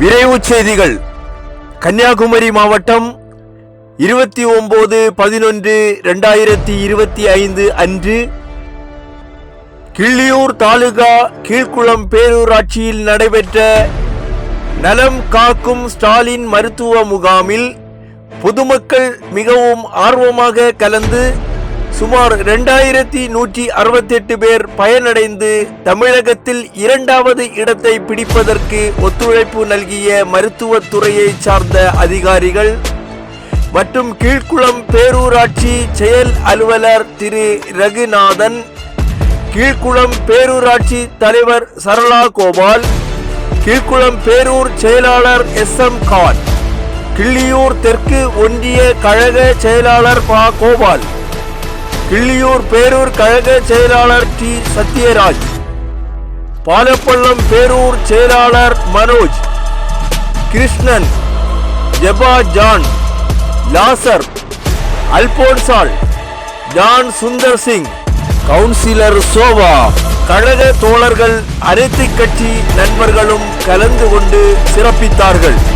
விரைவுச் செய்திகள். கன்னியாகுமரி மாவட்டம் இருபத்தி ஒன்பது பதினொன்று ரெண்டாயிரத்தி இருபத்தி ஐந்து அன்று கிள்ளியூர் தாலுகா கீழ்குளம் பேரூராட்சியில் நடைபெற்ற நலம் காக்கும் ஸ்டாலின் மருத்துவ முகாமில் பொதுமக்கள் மிகவும் ஆர்வமாக கலந்து சுமார் இரண்டாயிரத்தி நூற்றி அறுபத்தெட்டு பேர் பயனடைந்து தமிழகத்தில் இரண்டாவது இடத்தை பிடிப்பதற்கு ஒத்துழைப்பு நல்கிய மருத்துவத்துறையை சார்ந்த அதிகாரிகள் மற்றும் கீழ்குளம் பேரூராட்சி செயல் அலுவலர் திரு ரகுநாதன் கீழ்குளம் பேரூராட்சி தலைவர் சரளா கோபால் கீழ்குளம் பேரூர் செயலாளர் எஸ் எம் கான் கிள்ளியூர் தெற்கு ஒன்றிய கழக செயலாளர் பா கோபால். கிள்ளியூர் பேரூர் கழக செயலாளர் டி. சத்யராஜ். பாலப்பள்ளம் பேரூர் செயலாளர் மனோஜ். கிருஷ்ணன். ஜெபா ஜான். லாசர். அல்போன்சால். ஜான் சுந்தர் சிங். கவுன்சிலர் சோபா கழக தோழர்கள் அனைத்து கட்சி நண்பர்களும் கலந்து கொண்டு சிறப்பித்தார்கள்.